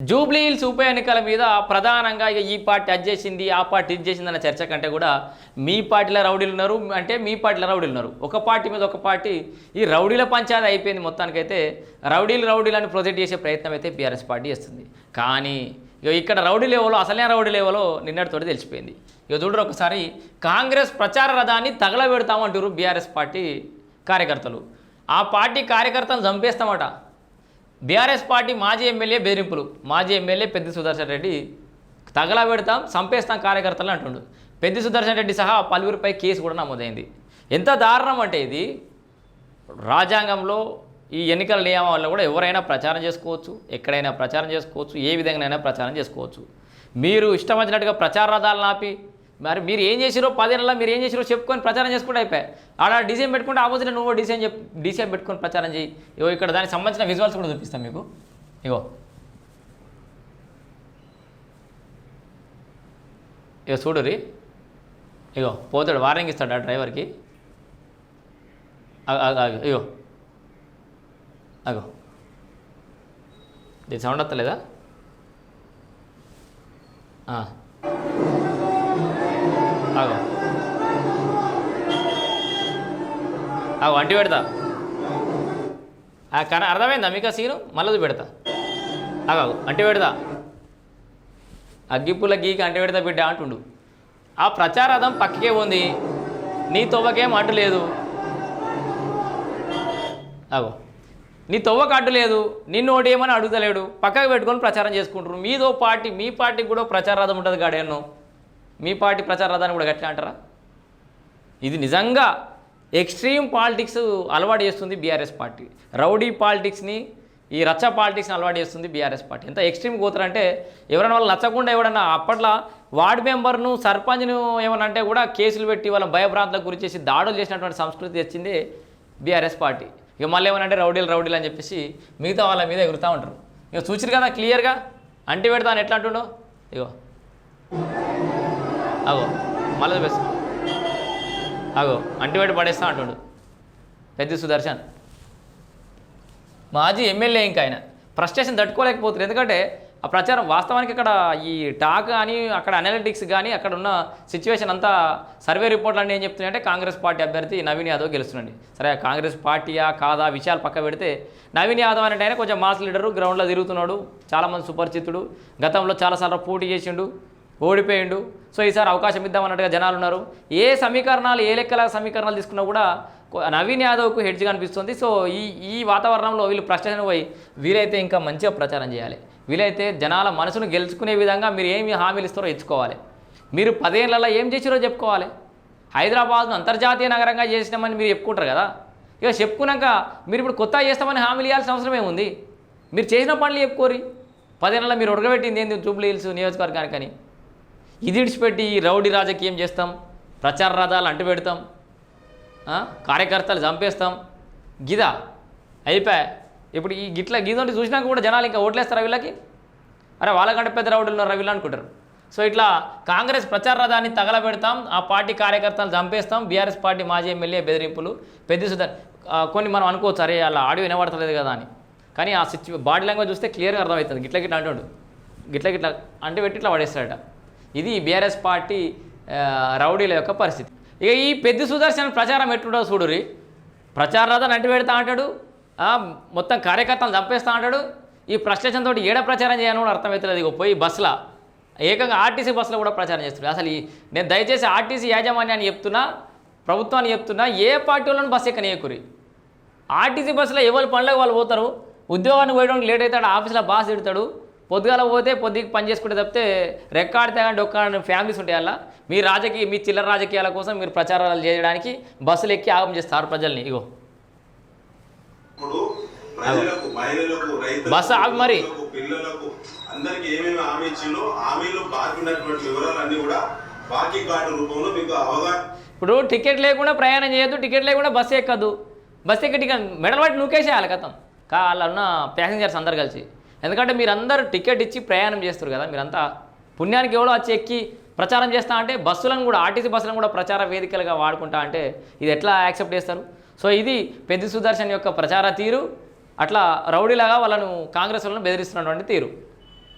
Jubilee hills ఉప ఎన్నికల మీద ప్రధానంగా ఇక ఈ పార్టీ అది చేసింది ఆ పార్టీ ఇది చేసింది అన్న చర్చ కంటే కూడా మీ పార్టీలో రౌడీలు ఉన్నారు అంటే మీ పార్టీలో రౌడీలు ఉన్నారు. ఒక పార్టీ మీద ఒక పార్టీ ఈ రౌడీల పంచాయతీ అయిపోయింది మొత్తానికైతే రౌడీలు రౌడీలను ప్రొజెక్ట్ చేసే ప్రయత్నం అయితే బీఆర్ఎస్ పార్టీ చేస్తుంది. కానీ ఇక ఇక్కడ రౌడీ లెవెల్లో అసలే రౌడీ లెవెల్లో నిన్నటితోటి తెలిసిపోయింది. ఇక చూడరు ఒకసారి కాంగ్రెస్ ప్రచార రథాన్ని తగలబెడతామంటారు బీఆర్ఎస్ పార్టీ కార్యకర్తలు. ఆ పార్టీ కార్యకర్తలను చంపేస్తామట. బీఆర్ఎస్ పార్టీ మాజీ ఎమ్మెల్యే బెదిరింపులు మాజీ ఎమ్మెల్యే పెద్ది సుదర్శన్ రెడ్డి తగలా పెడతాం చంపేస్తాం కార్యకర్తలు అంటుండు. పెద్ది సుదర్శన్ రెడ్డి సహా పలువురిపై కేసు కూడా నమోదైంది. ఎంత దారుణం అంటే ఇది? రాజ్యాంగంలో ఈ ఎన్నికల నియమాల్లో కూడా ఎవరైనా ప్రచారం చేసుకోవచ్చు ఎక్కడైనా ప్రచారం చేసుకోవచ్చు ఏ విధంగానైనా ప్రచారం చేసుకోవచ్చు. మీరు ఇష్టం వచ్చినట్టుగా ప్రచార రథాలను ఆపి మరి మీరు ఏం చేసిరో పదేళ్ళ మీరు ఏం చేసిరో చెప్పుకొని ప్రచారం చేసుకుంటే అయిపోయి ఆడ డిజైన్ పెట్టుకుంటే ఆపోజిట్ నువ్వు డిజైన్ చెప్ డిసైన్ పెట్టుకొని ప్రచారం చేయి. ఇగో ఇక్కడ దానికి సంబంధించిన విజువల్స్ కూడా చూపిస్తాం మీకు. ఇగో. ఇగో చూడురి ఇగో పోతాడు వార్నింగ్ ఇస్తాడు ఆ డ్రైవర్కి ఇగో. అగో. దీని సౌండ్ వస్తలేదా ఆగో. ఆగో అంటి పెడతా. ఆ కన అర్థమైందా మీకు ఆ సీను? మళ్ళీ పెడతా. ఆగాగు అంటి పెడతా. అగ్గిపుల గీకి అంటి పెడతా బిడ్డ అంటుండు. ఆ ప్రచారార్థం పక్కకే ఉంది. నీ తొవ్వకేం అడ్డు లేదు. అగో నీ తొవ్వకు అడ్డు లేదు. నిన్ను ఒకటి ఏమని అడుగుతలేడు. పక్కకు పెట్టుకొని ప్రచారం చేసుకుంటారు మీదో పార్టీ మీ పార్టీకి కూడా ప్రచారార్థం ఉంటుంది గాడేనో మీ పార్టీ ప్రచార రథాన్ని కూడా గట్లా అంటారా? ఇది నిజంగా ఎక్స్ట్రీమ్ పాలిటిక్స్ అలవాటు చేస్తుంది బీఆర్ఎస్ పార్టీ. రౌడీ పాలిటిక్స్ని ఈ రచ్చ పాలిటిక్స్ని అలవాటు చేస్తుంది బీఆర్ఎస్ పార్టీ. ఎంత ఎక్స్ట్రీమ్ పోతారంటే ఎవరైనా వాళ్ళు నచ్చకుండా ఎవడన్నా అప్పట్లో వార్డు మెంబర్ను సర్పంచ్ను ఏమన్నా అంటే కూడా కేసులు పెట్టి వాళ్ళ భయభ్రాంతులకు గురి చేసి దాడులు చేసినటువంటి సంస్కృతి తెచ్చింది బీఆర్ఎస్ పార్టీ. ఇక మళ్ళీ ఏమనంటే అంటే రౌడీలు రౌడీలు అని చెప్పేసి మిగతా వాళ్ళ మీద ఎగురుతూ ఉంటారు. ఇక చూసిరు కదా క్లియర్గా? అంటి పెడతాను ఎట్లా అంటుండో? ఇగో. అగో మళ్ళీ చూపిస్తా అగో అంటివాడి పడేస్తా అంటుండు. పెద్ద సుదర్శన్. మాజీ ఎమ్మెల్యే ఇంకా ఆయన. ఫ్రస్ట్రేషన్ తట్టుకోలేకపోతున్నారు. ఎందుకంటే ఆ ప్రచారం వాస్తవానికి అక్కడ ఈ టాక్ కానీ అక్కడ అనలిటిక్స్ కానీ అక్కడ ఉన్న సిచ్యువేషన్ అంతా సర్వే రిపోర్ట్లు అన్నీ ఏం చెప్తున్నాయంటే కాంగ్రెస్ పార్టీ అభ్యర్థి నవీన్ యాదవ్ గెలుస్తున్నాడు సరే కాంగ్రెస్ పార్టీయా కాదా? విషయాలు పక్క పెడితే నవీన్ యాదవ్ అంటే ఆయన కొంచెం మాస్ లీడరు గ్రౌండ్లో తిరుగుతున్నాడు. చాలామంది సుపరిచితుడు. గతంలో చాలాసార్లు పోటీ చేసిండు ఓడిపోయిండు. సో ఈసారి అవకాశం ఇద్దామన్నట్టుగా జనాలు ఉన్నారు. ఏ సమీకరణాలు ఏ లెక్కల సమీకరణాలు తీసుకున్నా కూడా నవీన్ యాదవ్కు హెడ్జ్గా అనిపిస్తుంది సో ఈ ఈ వాతావరణంలో వీళ్ళు ప్రశ్న పోయి వీలైతే ఇంకా మంచిగా ప్రచారం చేయాలి. వీలైతే జనాల మనసును గెలుచుకునే విధంగా మీరు ఏమి హామీలు ఇస్తారో ఇచ్చుకోవాలి మీరు పదేళ్ళలో ఏం చేసిరో చెప్పుకోవాలి. హైదరాబాద్ను అంతర్జాతీయ నగరంగా చేసినామని మీరు చెప్పుకుంటారు కదా. ఇక చెప్పుకున్నాక మీరు ఇప్పుడు కొత్త చేస్తామని హామీలు ఇవ్వాల్సిన అవసరం ఏముంది? మీరు చేసిన పనులు చెప్పుకోరి పదేళ్ళలో మీరు ఉడకబెట్టింది ఏంది జూబ్లీ హిల్స్ నియోజకవర్గానికి కానీ ఇది విడిచిపెట్టి ఈ రౌడీ రాజకీయం చేస్తాం ప్రచార రథాలు అంటు పెడతాం కార్యకర్తలు చంపేస్తాం. గిదా అయిపోయా? ఇప్పుడు ఈ గిట్ల గీదంటే చూసినాక కూడా జనాలు ఇంకా ఓట్లేస్తారు వీళ్ళకి? అరే వాళ్ళకంటే పెద్ద రౌడీలు ఉన్నారు అనుకుంటారు. సో ఇట్లా కాంగ్రెస్ ప్రచార రథాన్ని తగలబెడతాం ఆ పార్టీ కార్యకర్తలు చంపేస్తాం బీఆర్ఎస్ పార్టీ మాజీ ఎమ్మెల్యే బెదిరింపులు పెద్ద సుధర్ కొన్ని మనం అనుకోవచ్చు అరే అలా ఆడియో వినబడతలేదు కదా అని. కానీ ఆ సిచ్యు బాడీ లాంగ్వేజ్ చూస్తే క్లియర్గా అర్థమవుతుంది. గిట్ల గిట్ల అంటాడు. గిట్ల గిట్ల అంటే పెట్టి ఇట్లా పడేస్తాడట. ఇది బీఆర్ఎస్ పార్టీ రౌడీల యొక్క పరిస్థితి. ఇక ఈ పెద్ద సుదర్శన్ ప్రచారం ఎట్లుండో చూడురి ప్రచార రథాన్ని అంటి పెడతా అంటాడు మొత్తం కార్యకర్తలు చంపేస్తా అంటాడు. ఈ ఫ్రస్ట్రేషన్ తోటి ఏడ ప్రచారం చేయను కూడా అర్థమవుతలేదు ఇక పోయి బస్సులో. ఏకంగా ఆర్టీసీ బస్సులో కూడా ప్రచారం చేస్తున్నాడు అసలు ఈ నేను దయచేసి ఆర్టీసీ యాజమాన్యాన్ని చెప్తున్నా ప్రభుత్వాన్ని చెప్తున్నా ఏ పార్టీ వాళ్ళని బస్సు ఎక్కనీయకురి ఆర్టీసీ బస్సులో ఎవరు పనులకు వాళ్ళు పోతారు? ఉద్యోగానికి పోయడానికి లేట్ అవుతాడు ఆఫీస్లో బాస్ తిడతాడు. పొద్దుగాల పోతే పొద్దుకి పని చేసుకుంటే తప్పితే రెక్కాడితే కానీ డొక్కాడిన ఫ్యామిలీస్ ఉంటాయి అలా. మీ రాజకీయ మీ చిల్లర రాజకీయాల కోసం మీరు ప్రచారాలు చేయడానికి బస్సులు ఎక్కి ఆగం చేస్తారు ప్రజల్ని. ఇగో. బస్సు ఆగు మరి. వృద్ధులకు, పిల్లలకు అందరికి ఏమేమి హామీ ఇచ్చిందో హామీలు బాకీ ఉన్నటువంటి వివరాలన్నీ కూడా బాకీ కార్డు రూపంలో మీకు అవగాహన ఇప్పుడు టికెట్ లేకుండా ప్రయాణం చేయొద్దు టికెట్ లేకుండా బస్సు ఎక్కద్దు. బస్సు ఎక్కి టికెట్ మెడల్ పట్టి నూకేసేయాలి కథం కా వాళ్ళ ఉన్న ప్యాసింజర్స్ అందరు కలిసి. ఎందుకంటే మీరందరూ టికెట్ ఇచ్చి ప్రయాణం చేస్తారు కదా మీరంతా పుణ్యానికి ఎవడో వచ్చి ఎక్కి ప్రచారం చేస్తా అంటే బస్సులను కూడా ఆర్టీసీ బస్సులను కూడా ప్రచార వేదికలుగా వాడుకుంటా అంటే ఇది ఎట్లా యాక్సెప్ట్ చేస్తారు? సో ఇది పెద్ద సుదర్శన్ యొక్క ప్రచార తీరు అట్లా రౌడీలాగా వాళ్ళను కాంగ్రెస్ వాళ్ళను బెదిరిస్తున్నటువంటి తీరు.